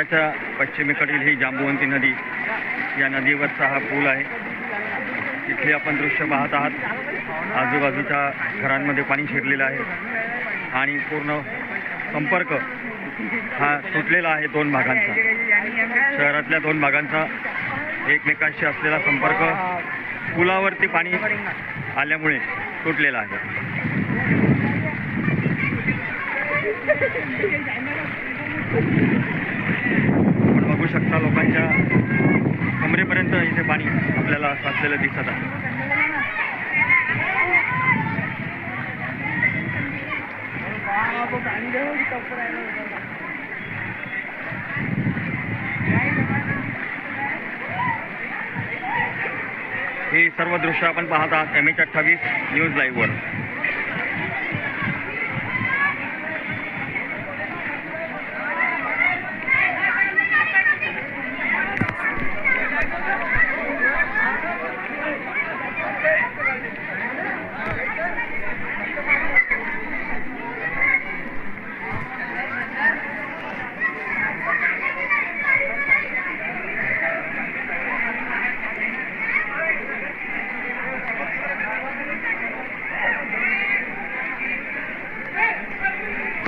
शहराच्या पश्चिमेकडील ही जांबुवंती नदी या नदीवरचा हा पूल आहे. इथले आपण दृश्य पाहत आहात. आजूबाजूच्या घरांमध्ये पाणी शिरलेलं आहे आणि पूर्ण संपर्क हा तुटलेला आहे दोन भागांचा. शहरातल्या दोन भागांचा एकमेकांशी असलेला संपर्क पुलावरती पाणी आल्यामुळे तुटलेला आहे. आपण बघू शकता लोकांच्या कमरेपर्यंत इथे पाणी आपल्याला साचलेलं दिसत आहे. ही सर्व दृश्य आपण पाहत आहात एम एच अठ्ठावीस न्यूज लाईव्हवर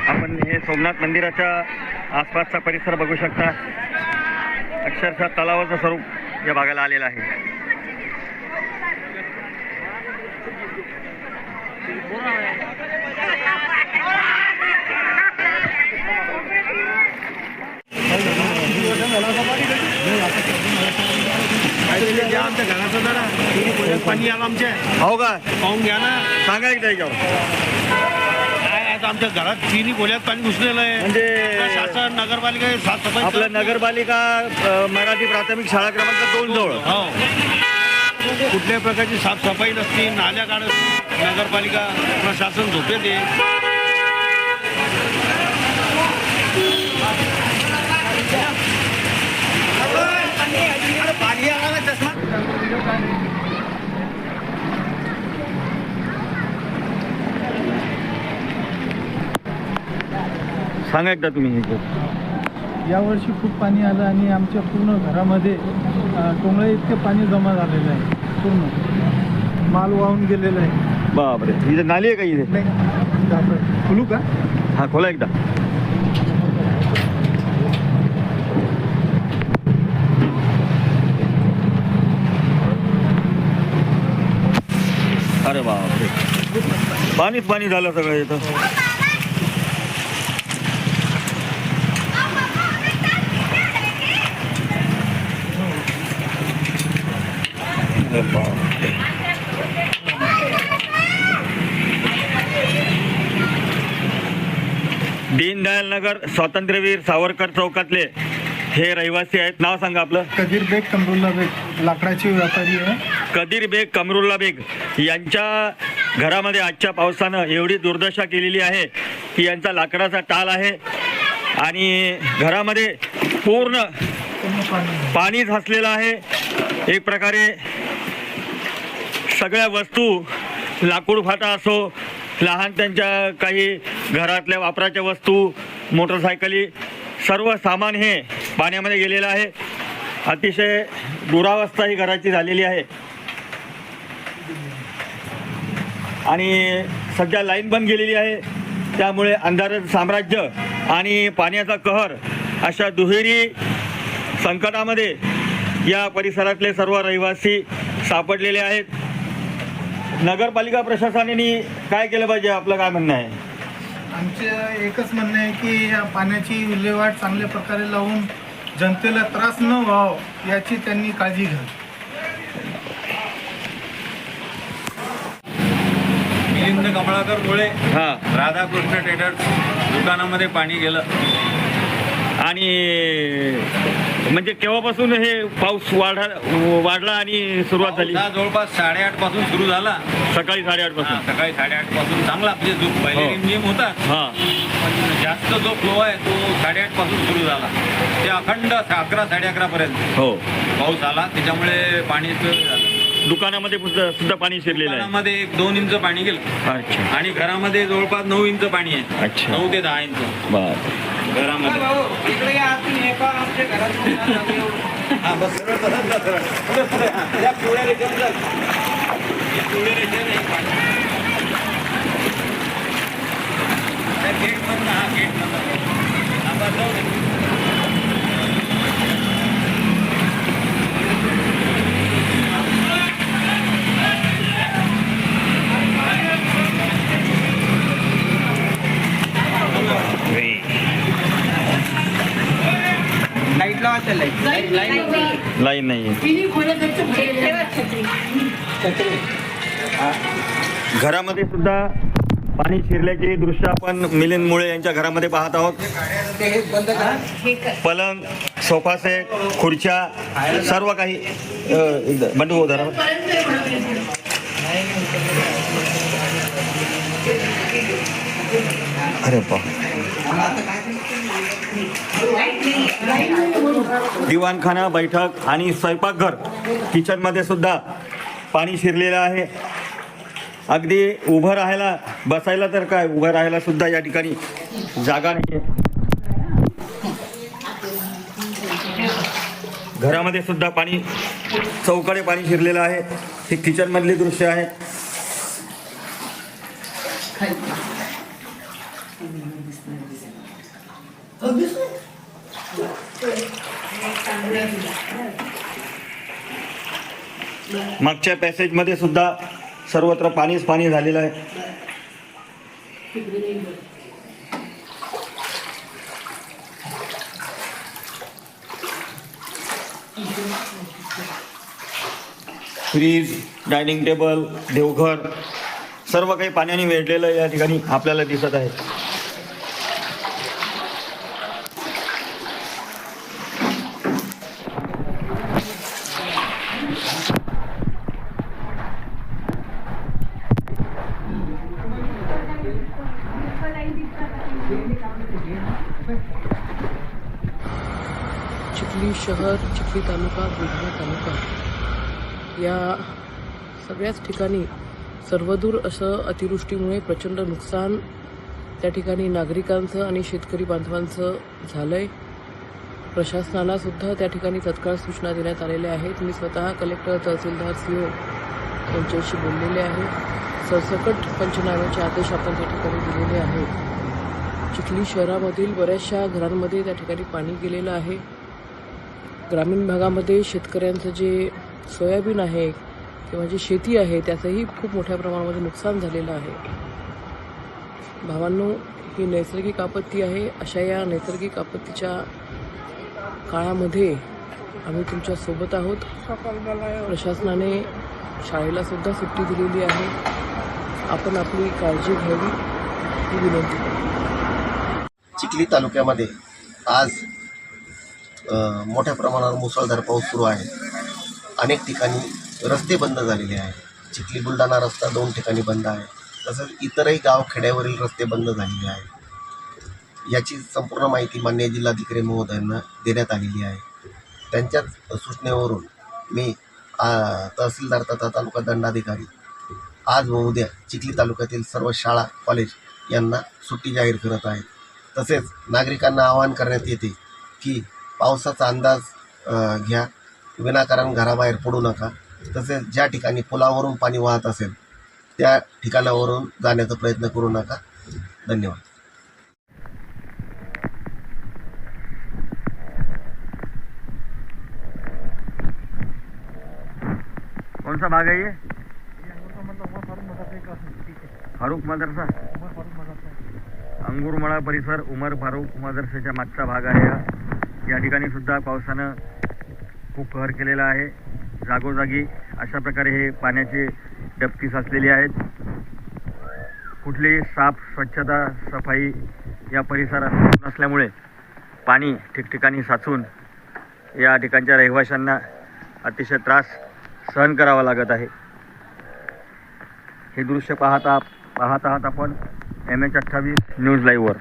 आपण हे सोमनाथ मंदिराच्या आसपासचा परिसर बघू शकता. अक्षरशः तलावाचं स्वरूप या भागाला आलेलं आहे. आमच्या घराचं जरा पाणी आलं आमच्या. हो का? पाहून घ्या ना. सांगा एकदा आता आमच्या घरात तिन्ही खोल्यात पाणी घुसलेलं आहे. म्हणजे शासन नगरपालिका हे साफसफाई आपलं करत नाही. नगरपालिका अ, मराठी प्राथमिक शाळा क्रमांक दोन जवळ. हो. कुठल्याही प्रकारची साफसफाई नसती नाल्या काढत नगरपालिका प्रशासन झोपेत. आहे सांगा एकदा तुम्ही हे यावर्षी खूप पाणी आलं आणि आमच्या पूर्ण घरामध्ये टोंगळे इतके पाणी जमा झालेलं आहे पूर्ण. माल वाहून गेलेला आहे. बापरे. इथे नाली आहे का इथे? नाही. खुलू का? हा खोला एकदा. अरे बापरे. पाणीच पाणी झालं सगळं इथं. दीनदयाल नगर स्वातंत्र्यवीर सावरकर चौकातले हे रहिवासी आहेत. नाव सांगा आपलं. कदीर बेग कमरुल्ला बेग. लाकडाची व्यापारी आहे. कदीर बेग कमरुल्ला बेग यांच्या घरामध्ये आजच्या पावसानं एवढी दुर्दशा केलेली आहे की यांचा लाकडाचा टाल आहे आणि घरामध्ये पूर्ण पाणी साचलेलं आहे. एक प्रकारे सगळ्या वस्तू लाकूड फाटा असो लहान त्यांच्या काही घरातल्या वापराच्या वस्तू मोटरसायकली सर्व सामान हे पाण्यामध्ये गेलेलं आहे. अतिशय दुरावस्था ही घराची झालेली आहे. आणि सध्या लाईन बंद गेलेली आहे. त्यामुळे अंधार साम्राज्य आणि पाण्याचा कहर अशा दुहेरी संकटामध्ये या परिसरातले सर्व रहिवासी सापडलेले आहेत. नगरपालिका प्रशासनाने काय केलं पाहिजे? आपलं काय म्हणणं आहे? आमचं एकच म्हणणं आहे की या पाण्याची विल्हेवाट चांगल्या प्रकारे लावून जनतेला त्रास न व्हावं याची त्यांनी काळजी घ्यावी. मिलिंद कमळाकर मुळे हां. राधाकृष्ण ट्रेडर्स दुकानामध्ये पाणी गेलं. आणि म्हणजे केव्हापासून हे पाऊस वाढा वाढला आणि सुरुवात झाली? पावसा जवळपास साडेआठपासून सुरू झाला. सकाळी साडेआठ हा, पासून सकाळी साडेआठपासून चांगला म्हणजे जो हो. पहिले नियम होता हां. पण जास्त जो फ्लो आहे तो साडेआठपासून सुरू झाला. ते अखंड अकरा साडे अकरा पर्यंत हो. पाऊस आला. त्याच्यामुळे पाणी दुकानामध्ये सुद्धा सुद्धा पाणी शिरलेलं आहे. दुकानामध्ये एक दोन इंच पाणी गेलं. अच्छा. आणि घरामध्ये जवळपास नऊ इंच पाणी आहे. अच्छा. नऊ ते दहा इंच. बर. घरामध्ये हा बस सरळ तसंच जा, सरळ. हा. या पिवळ्या रेषेने जा. या पिवळ्या रेषेने हे पाणी. त्या गेटमधनं हा गेटमधनं हा बस जाऊ दे. लाईन नाही घरामध्ये सुद्धा पाणी शिरल्याचे दृश्य आपण मिलिंद मुळे यांच्या घरामध्ये पाहत आहोत. पलंग सोफा सेट खुर्च्या सर्व काही बंडू धरा अरे बा दिवाणखाना बैठक आणि स्वयंपाकघर. किचनमध्ये सुद्धा पाणी शिरलेलं आहे. अगदी उभं राहायला बसायला तर काय? उभं राहायला सुद्धा या ठिकाणी जागा नाही आहे घरामध्ये सुद्धा पाणी चौकडे पाणी शिरलेलं आहे. हे किचनमधली दृश्य आहे. मागच्या पॅसेजमध्ये सुद्धा सर्वत्र पाणीच पाणी झालेलं आहे. फ्रीज डायनिंग टेबल देवघर सर्व काही पाण्याने वेढलेलं या ठिकाणी आपल्याला दिसत आहे. चिखली शहर चिखली तालुका बुलढाणा तालुका. या सगळ्याच ठिकाणी सर्वदूर असं अतिवृष्टीमुळे प्रचंड नुकसान त्या ठिकाणी नागरिकांचं आणि शेतकरी बांधवांचं झालं आहे प्रशासनाला सुद्धा त्या ठिकाणी तत्काळ सूचना देण्यात आलेल्या आहेत. मी स्वतः कलेक्टर तहसीलदार सीओ यांच्याशी बोललेले आहे. सरसकट पंचनाम्याचे आदेश आपण त्या ठिकाणी दिलेले आहेत. चिखली शहरामधील बऱ्याचशा घरांमध्ये त्या ठिकाणी पाणी गेलेलं आहे. ग्रामीण भागामध्ये शेतकऱ्यांचं जे सोयाबीन आहे किंवा जी शेती आहे त्याचंही खूप मोठ्या प्रमाणामध्ये नुकसान झालेलं आहे. भावांनो ही नैसर्गिक आपत्ती आहे. अशा या नैसर्गिक आपत्तीच्या काळामध्ये आम्ही तुमच्यासोबत आहोत. प्रशासनाने शाळेला सुद्धा सुट्टी दिलेली आहे. आपण आपली काळजी घ्यावी ही विनंती चिखली तालुक्यामध्ये आज मोठ्या प्रमाणावर मुसळधार पाऊस सुरू आहे. अनेक ठिकाणी रस्ते बंद झालेले आहेत. चिखली बुलढाणा रस्ता दोन ठिकाणी बंद आहे. तसंच इतरही गाव खेड्यावरील रस्ते बंद झालेले आहेत. याची संपूर्ण माहिती मान्य जिल्हाधिकारी महोदयांना देण्यात आलेली आहे. त्यांच्याच सूचनेवरून मी आ, तहसीलदार तथा तालुका दंडाधिकारी आज व उद्या चिखली तालुक्यातील सर्व शाळा कॉलेज यांना सुट्टी जाहीर करत आहेत. तसेच नागरिकांना आवाहन करण्यात येते की पावसाचा अंदाज घ्या. विनाकारण घराबाहेर पडू नका. तसेच ज्या ठिकाणी पुलावरून पाणी वाहत असेल त्या ठिकाणावरून जाण्याचा प्रयत्न करू नका. धन्यवाद. कौन सा भाग है? ये फारुख मदरसा. अंगूरमळा परिसर उमर फारुख मदरसेच्या मागचा भाग आहे हा. या ठिकाणी सुद्धा पावसानं खूप कहर केलेला आहे. जागोजागी अशा प्रकारे हे पाण्याचे डबकी साचलेली आहेत. कुठलीही साफ स्वच्छता सफाई या परिसरात नसल्यामुळे पाणी ठिकठिकाणी साचून या ठिकाणच्या रहिवाशांना अतिशय त्रास सहन करावा लागत आहे. हे दृश्य पाहता पाहत आहात आपण एम एच अठ्ठावीस न्यूज लाईव्हवर.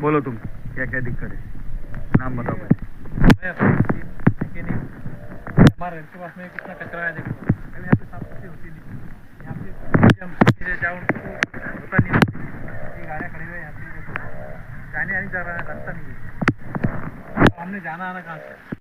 बोलो तुम क्या क्या दिक्कत है? नाम बताओ पहले हमारे इसके पास में कितना कचरा है देखो। कभी यहाँ पे साफ सफाई होती नहीं यहाँ पे हम जाओ तो होता नहीं ये गाड़ियाँ खड़ी हुई यहाँ पे। जाने आने रास्ता नहीं है। हमने जाना आना कहाँ से?